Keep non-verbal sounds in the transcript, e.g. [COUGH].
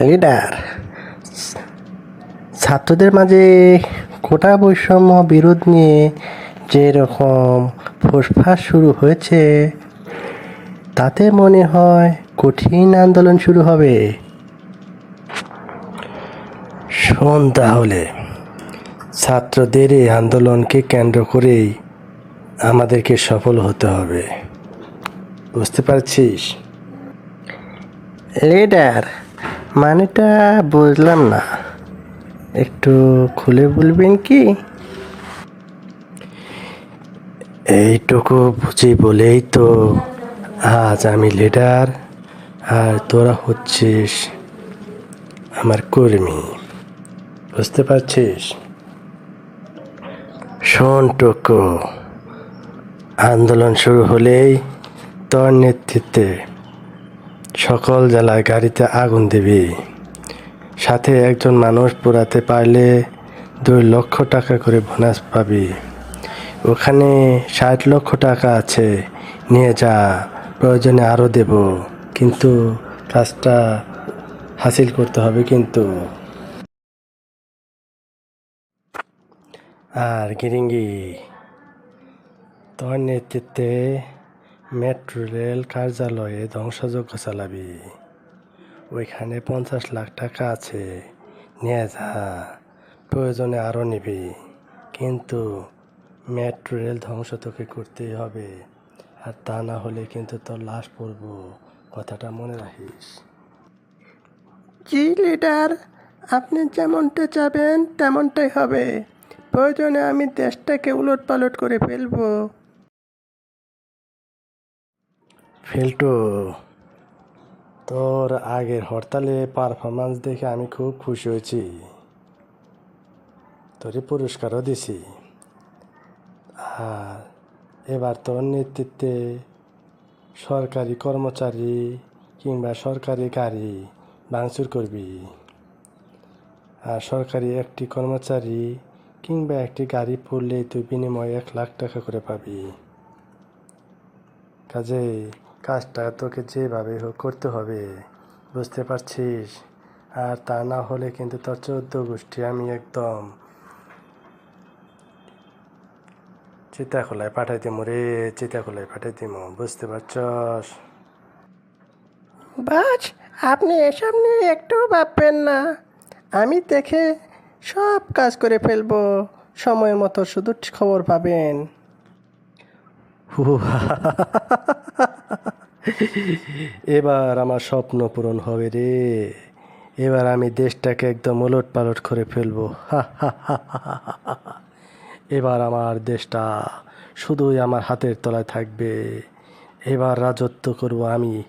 Leader. ছাত্রদের মাঝে কোটা বৈষম্য বিরোধ নিয়ে যে রকম ফোসফাস শুরু হয়েছে, তাতে মনে হয় কঠিন আন্দোলন শুরু হবে। শোন তাহলে, ছাত্রদের এই আন্দোলনকে কেন্দ্র করেই আমাদেরকে সফল হতে হবে। বুঝতে পারছিস? লিডার মানেটা বুঝলাম না। একটু খুলে বলবেন কি? এইটুকু বুঝি বলেই তো আজ আমি লিডার আর তোরা হচ্ছিস আমার কর্মী। বুঝতে পারছিস? শোন টুকু, আন্দোলন শুরু হলেই তোর নেতৃত্বে সকল জেলায় গাড়িতে আগুন দিবি। সাথে একজন মানুষ পোড়াতে পারলে দুই লক্ষ টাকা করে বোনাস পাবি। ওখানে ষাট লক্ষ টাকা আছে, নিয়ে যা, প্রয়োজনে আরও দেব। কিন্তু কাজটা হাসিল করতে হবে কিন্তু। আর গিরিঙ্গি, তোর নেতৃত্বে মেট্রো রেল কার্যালয়ে ধ্বংসযজ্ঞ চালাবি। ওইখানে পঞ্চাশ লাখ টাকা আছে। নিয়ে যা। প্রয়োজনে আরও নিবি। কিন্তু মেট্রো রেল ধ্বংস তোকে করতেই হবে। আর তা না হলে কিন্তু তোর লাশ পড়ব। কথাটা মনে রাখিস। জি, লিডার। আপনি যেমনটা চাবেন, তেমনটাই হবে। প্রয়োজনে আমি দেশটাকে উলট পালট করে ফেলব। ফেলটো, তোর আগের হরতালে পারফরমেন্স দেখে আমি খুব খুশি হয়েছি। তোরে পুরস্কারও দিছি। আর এবার তোর নেতৃত্বে সরকারি কর্মচারী কিংবা সরকারি গাড়ি ভাঙচুর করবি। আর সরকারি একটি কর্মচারী কিংবা একটি গাড়ি পড়লে তুই বিনিময়ে এক লাখ টাকা করে পাবি। কাজে কাজটা তোকে যেভাবে হোক করতে হবে বুঝতে পারছিস? আর তা না হলে কিন্তু তোর চোদ্দ গোষ্ঠী আমি একদম চিতাখোলায় পাঠাই দিমু রে চিতাখোলায় পাঠাই দিমু বুঝতে পারছস? বাস আপনি এসব নিয়ে একটু ভাববেন না। আমি দেখে সব কাজ করে ফেলব সময় মতো শুধু খবর পাবেন। [LAUGHS] এবার আমার স্বপ্ন পূরণ হবে রে। এবার আমি দেশটাকে একদম ওলট পালট করে ফেলব। এবার আমার দেশটা শুধুই আমার হাতের তলায় থাকবে। এবার রাজত্ব করব আমি।